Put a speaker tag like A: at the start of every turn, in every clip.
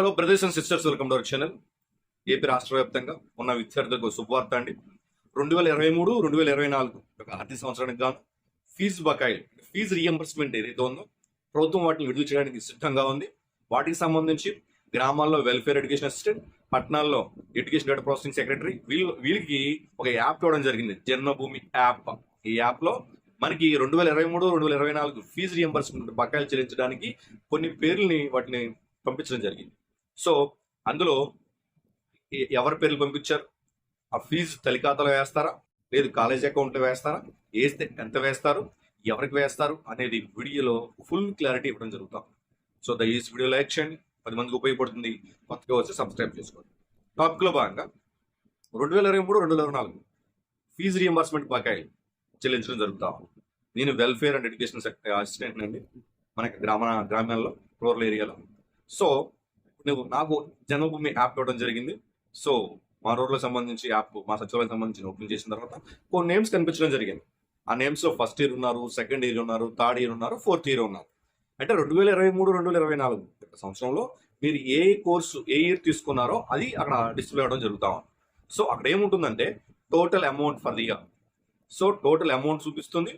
A: Hello brothers and sisters welcome to our channel. AP రాష్ట్ర వ్యాప్తంగా ఉన్న విద్యార్థులకు శుభవార్త అండి. రెండు వేల ఇరవై మూడు రెండు వేల ఇరవై నాలుగు ఒక ఆర్థిక సంవత్సరానికి గాను ఫీజు బకాయిలు ఫీజు రియంబర్స్మెంట్ ఏదైతే ఉందో ప్రభుత్వం వాటిని విడుదల చేయడానికి సిద్ధంగా ఉంది. వాటికి సంబంధించి గ్రామాల్లో వెల్ఫేర్ ఎడ్యుకేషన్ అసిస్టెంట్ పట్టణాల్లో ఎడ్యుకేషన్ డేటా ప్రాసెసింగ్ సెక్రటరీ వీళ్ళు వీళ్ళకి ఒక యాప్ ఇవ్వడం జరిగింది. జన్మభూమి యాప్ ఈ యాప్లో మనకి రెండు వేల ఇరవై మూడు రెండు వేల ఇరవై నాలుగు ఫీజు రియంబర్స్మెంట్ బకాయిలు చెల్లించడానికి కొన్ని పేర్లని వాటిని పంపించడం జరిగింది. సో అందులో ఎవరి పేర్లు పంపించారు? ఆ ఫీజు తల్లి ఖాతాలో వేస్తారా? లేదు కాలేజ్ అకౌంట్లో వేస్తారా? వేస్తే ఎంత వేస్తారు? ఎవరికి వేస్తారు? అనేది వీడియోలో ఫుల్ క్లారిటీ ఇవ్వడం జరుగుతాం. సో దయచేసి వీడియో లైక్ చేయండి. పది మందికి ఉపయోగపడుతుంది. కొత్తగా వచ్చి సబ్స్క్రైబ్ చేసుకోండి. టాపిక్లో భాగంగా రెండు వేల ఇరవై మూడు రెండు వేల ఇరవై నాలుగు ఫీజు రియంబర్స్మెంట్ బకాయిలు చెల్లించడం జరుగుతా నేను వెల్ఫేర్ అండ్ ఎడ్యుకేషన్ అసిస్టెంట్ అండి. మనకి గ్రామ గ్రామాల్లో రూరల్ ఏరియాలో. సో నువ్వు నాకు జన్మభూమి యాప్ ఇవ్వడం జరిగింది. సో మా రోడ్లో సంబంధించి యాప్ మా సచివాలయం సంబంధించి ఓపెన్ చేసిన తర్వాత కొన్ని నేమ్స్ కనిపించడం జరిగింది. ఆ నేమ్స్లో ఫస్ట్ ఇయర్ ఉన్నారు సెకండ్ ఇయర్ ఉన్నారు థర్డ్ ఇయర్ ఉన్నారు ఫోర్త్ ఇయర్ ఉన్నారు. అంటే రెండు వేల ఇరవై మూడు రెండు వేల ఇరవై నాలుగు సంవత్సరంలో మీరు ఏ కోర్సు ఏ ఇయర్ తీసుకున్నారో అది అక్కడ డిస్ప్లే అవ్వడం జరుగుతా ఉంది. సో అక్కడ ఏముంటుందంటే total amount for the year. So total amount చూపిస్తుంది.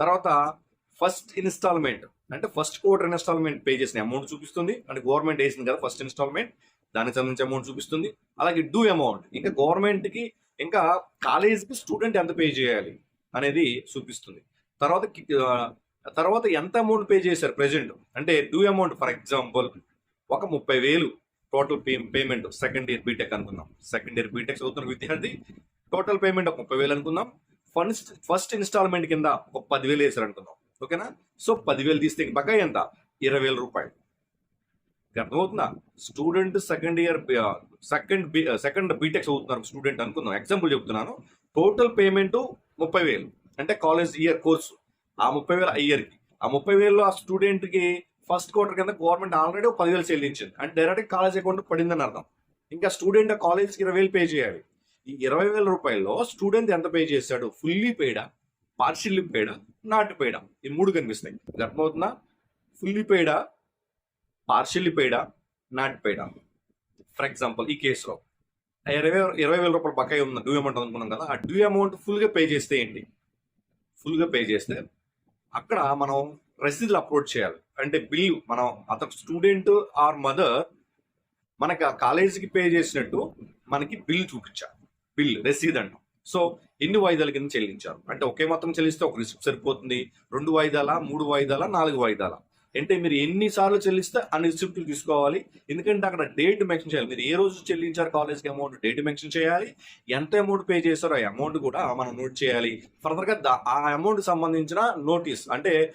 A: తర్వాత ఫస్ట్ ఇన్స్టాల్మెంట్ అంటే ఫస్ట్ క్వార్టర్ ఇన్స్టాల్మెంట్ పే చేసిన అమౌంట్ చూపిస్తుంది. అంటే గవర్నమెంట్ వేసింది కదా ఫస్ట్ ఇన్స్టాల్మెంట్ దానికి సంబంధించి అమౌంట్ చూపిస్తుంది. అలాగే డూ అమౌంట్ ఇంకా గవర్నమెంట్కి ఇంకా కాలేజీకి స్టూడెంట్ ఎంత పే చేయాలి అనేది చూపిస్తుంది. తర్వాత తర్వాత ఎంత అమౌంట్ పే చేశారు ప్రజెంట్ అంటే డ్యూ అమౌంట్ ఫర్ ఎగ్జాంపుల్ ఒక ముప్పై వేలు total pay payment second year B Tech అనుకుందాం. సెకండ్ ఇయర్ బీటెక్ చదువుతున్న విద్యార్థి టోటల్ పేమెంట్ ఒక ముప్పై వేలు అనుకుందాం. ఫస్ట్ ఫస్ట్ ఇన్స్టాల్మెంట్ కింద ఒక పదివేలు వేసారు అనుకుందాం. ఓకేనా? సో పదివేలు తీస్తే బకాయి ఎంత? ఇరవై వేల రూపాయలు. అర్థమవుతుందా? Student second year second second B Tech చదువుతున్నారు స్టూడెంట్ అనుకుందాం. ఎగ్జాంపుల్ చెప్తున్నాను. టోటల్ పేమెంట్ ముప్పై వేలు. అంటే కాలేజ్ ఇయర్ కోర్సు. ఆ ముప్పై వేలు ఇయర్కి. ఆ ముప్పై వేలు ఆ స్టూడెంట్కి ఫస్ట్ క్వార్టర్ కింద గవర్నమెంట్ ఆల్రెడీ పదివేలు చెల్లించింది అంటే డైరెక్ట్ కాలేజ్ అకౌంట్ పడిందని అర్థం. ఇంకా స్టూడెంట్ ఆ కాలేజ్కి ఇరవై వేలు పే చేయాలి. ఈ ఇరవై వేల రూపాయల్లో స్టూడెంట్ ఎంత పే చేశాడు? ఫుల్లీ పేడా? పార్షియల్లీ పేడా? నాట్ ఈ మూడు కనిపిస్తాయి గర్భవతున fully paid partially paid not for example ఈ కేసులో. ఆ ఇరవై ఇరవై వేల రూపాయలు బకాయి ఉంది డ్యూ అమౌంట్ అనుకున్నాం కదా ఆ డ్యూ అమౌంట్ ఫుల్గా పే చేస్తే ఏంటి? ఫుల్గా పే చేస్తే అక్కడ మనం రసీదులు అప్లోడ్ చేయాలి. అంటే బిల్ మనం అతను స్టూడెంట్ ఆర్ మదర్ మనకి ఆ కాలేజీకి పే చేసినట్టు మనకి బిల్ చూపించాలి. బిల్ రసీద్ అంటాం. సో ఎన్ని వాయిదాల కింద చెల్లించారు? అంటే ఒకే మొత్తం చెల్లిస్తే ఒక రిసిప్ట్ సరిపోతుంది. రెండు వాయిదాల మూడు వాయిదాల నాలుగు వాయిదాల. అంటే మీరు ఎన్నిసార్లు చెల్లిస్తే అన్ని రిసిప్ట్లు తీసుకోవాలి. ఎందుకంటే అక్కడ డేట్ మెన్షన్ చేయాలి. మీరు ఏ రోజు చెల్లించారు కాలేజ్కి అమౌంట్ డేట్ మెన్షన్ చేయాలి. ఎంత అమౌంట్ పే చేశారో ఆ అమౌంట్ కూడా మనం నోట్ చేయాలి. ఫర్దర్గా ఆ అమౌంట్ సంబంధించిన నోటీస్ అంటే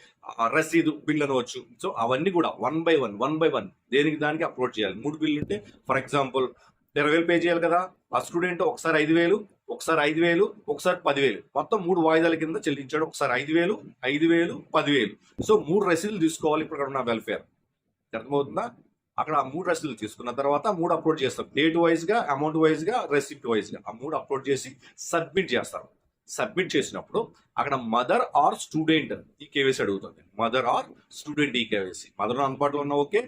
A: రసీదు బిల్ అనవచ్చు. సో అవన్నీ కూడా one by one one by one దేనికి దానికి అప్లోడ్ చేయాలి. మూడు బిల్లు ఉంటే ఫర్ ఎగ్జాంపుల్ ఇరవై వేలు పే చేయాలి కదా. ఆ స్టూడెంట్ ఒకసారి ఐదు వేలు ఒకసారి ఐదు వేలు ఒకసారి పదివేలు. మొత్తం మూడు వాయిదాల కింద చెల్లించాడు. ఒకసారి ఐదు వేలు ఐదు వేలు పదివేలు. సో మూడు రసీదులు తీసుకోవాలి ఇప్పుడు అక్కడ ఉన్న వెల్ఫేర్ అర్థమవుతుందా? అక్కడ ఆ మూడు రసీదులు తీసుకున్న తర్వాత మూడు అప్లోడ్ చేస్తాం. డేట్ వైజ్గా అమౌంట్ వైజ్గా రెసిప్ట్ వైజ్గా ఆ మూడు అప్లోడ్ చేసి సబ్మిట్ చేస్తారు సబ్మిట్ చేసినప్పుడు అక్కడ మదర్ ఆర్ స్టూడెంట్ ఈ కేవైసీ అడుగుతుంది. మదర్ ఆర్ స్టూడెంట్ ఈ కేవైసీ మదర్ అందుబాటులో ఉన్న ఓకే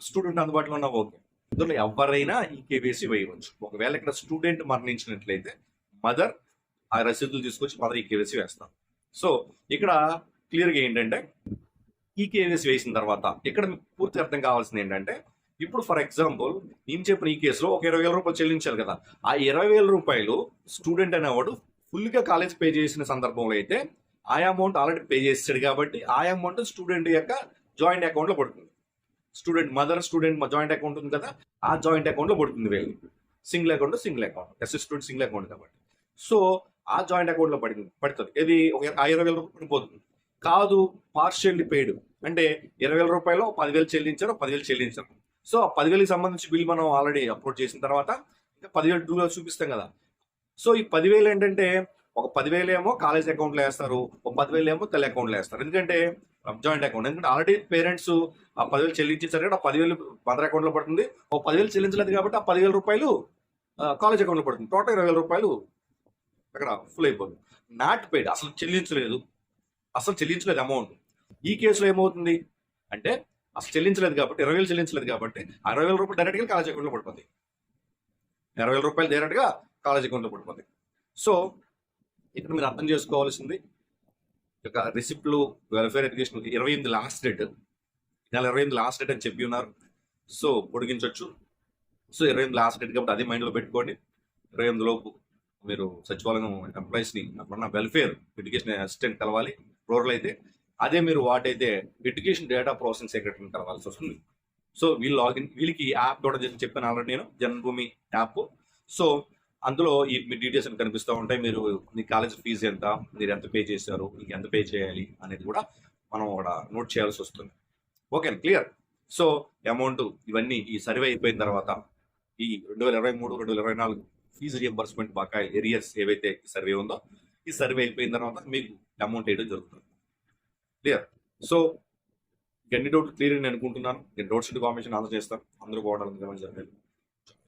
A: స్టూడెంట్ అందుబాటులో ఉన్న ఓకే. ఇందులో ఎవరైనా ఈ కేవైసీ వేయవచ్చు. ఒకవేళ ఇక్కడ స్టూడెంట్ మరణించినట్లయితే మదర్ ఆ రసీదులు తీసుకొచ్చి మదర్ ఈ కేవైసీ వేస్తాం. సో ఇక్కడ క్లియర్గా ఏంటంటే ఈ కేవైసీ వేసిన తర్వాత ఇక్కడ మీకు పూర్తి అర్థం కావాల్సింది ఏంటంటే ఇప్పుడు ఫర్ ఎగ్జాంపుల్ నేను చెప్పిన ఈ కేసులో ఒక ఇరవై వేల రూపాయలు చెల్లించాలి కదా. ఆ ఇరవై వేల రూపాయలు స్టూడెంట్ అనేవాడు ఫుల్గా కాలేజ్ పే చేసిన సందర్భంలో అయితే ఆ అమౌంట్ ఆల్రెడీ పే చేస్తాడు కాబట్టి ఆ అమౌంట్ స్టూడెంట్ యొక్క జాయింట్ అకౌంట్లో పడుతుంది. Student mother student joint account ఉంది కదా ఆ జాయింట్ అకౌంట్లో పడుతుంది వీళ్ళు. Single account single account. Yes student single account కాబట్టి. సో ఆ జాయింట్ అకౌంట్లో పడింది పడుతుంది. ఇది ఒక ఇరవై వేల రూపాయలు పడిపోతుంది కాదు పార్షియల్లీ పెయిడ్ అంటే ఇరవై వేల రూపాయలు పదివేలు చెల్లించారు పదివేలు చెల్లించారు. సో ఆ పదివేలకు సంబంధించి బిల్ మనం ఆల్రెడీ అప్లోడ్ చేసిన తర్వాత ఇంకా పదివేలు డూలో చూపిస్తాం కదా. సో ఈ పదివేలు ఏంటంటే ఒక పదివేలు ఏమో కాలేజ్ అకౌంట్లో వేస్తారు ఒక పదివేలు ఏమో తెల్ల అకౌంట్లో వేస్తారు. ఎందుకంటే జాయింట్ అకౌంట్ ఎందుకంటే ఆల్రెడీ పేరెంట్స్ ఆ పదివేలు చెల్లించేసారు కాబట్టి ఆ పదివేలు మదర్ అకౌంట్లో పడుతుంది. ఒక పదివేలు చెల్లించలేదు కాబట్టి ఆ పదివేల రూపాయలు కాలేజ్ అకౌంట్లో పడుతుంది. టోటల్ ఇరవై వేల రూపాయలు అక్కడ ఫుల్ అయిపోతుంది నాట్ పెయిడ్ అసలు చెల్లించలేదు. అసలు చెల్లించలేదు అమౌంట్ ఈ కేసులో ఏమవుతుంది? అంటే అసలు చెల్లించలేదు కాబట్టి ఇరవై వేలు చెల్లించలేదు కాబట్టి అరవై వేల రూపాయలు డైరెక్ట్గా కాలేజ్ అకౌంట్లో పడుతుంది ఇరవై వేల రూపాయలు డైరెక్ట్గా కాలేజ్ అకౌంట్లో పడుతుంది సో ఇక్కడ మీరు అర్థం చేసుకోవాల్సింది యొక్క రిసిప్ట్లు వెల్ఫేర్ ఎడ్యుకేషన్ ఇరవై ఎనిమిది లాస్ట్ డేట్ నెల ఇరవై ఎనిమిది లాస్ట్ డేట్ అని చెప్పి ఉన్నారు. సో పొడిగించవచ్చు సో ఇరవై ఎనిమిది లాస్ట్ డేట్ కాబట్టి అది మైండ్లో పెట్టుకోండి. ఇరవై ఎనిమిది లోపు మీరు సచివాలయం ఎంప్లాయీస్ని మన వెల్ఫేర్ ఎడ్యుకేషన్ అసిస్టెంట్ కలవాలి రూరల్ అయితే. అదే మీరు వాటైతే ఎడ్యుకేషన్ డేటా ప్రాసెసింగ్ సెక్రటరీని కలవాల్సి వస్తుంది. సో వీళ్ళు లాగిన్ వీళ్ళకి యాప్ కూడా చెప్పి చెప్పాను ఆల్రెడీ నేను జన్మభూమి యాప్. సో అందులో ఈ మీ డీటెయిల్స్ అని కనిపిస్తూ ఉంటాయి. మీరు మీ కాలేజ్ ఫీజు ఎంత మీరు ఎంత పే చేశారు మీకు ఎంత పే చేయాలి అనేది కూడా మనం కూడా నోట్ చేయాల్సి వస్తుంది. Okay clear. సో అమౌంట్ ఇవన్నీ ఈ సర్వే అయిపోయిన తర్వాత ఈ రెండు వేల ఇరవై మూడు రెండు వేల ఇరవై నాలుగు ఫీజు రియంబర్స్మెంట్ బకాయి ఏరియాస్ ఏవైతే సర్వే ఉందో ఈ సర్వే అయిపోయిన తర్వాత మీకు అమౌంట్ వేయడం జరుగుతుంది. క్లియర్ సో ఎన్ని డౌట్లు క్లియర్ అని అనుకుంటున్నాను. నేను డౌట్స్ కాంబినేషన్ ఆన్సర్ చేస్తాను. అందరూ బాగుండాలని గమనించాలి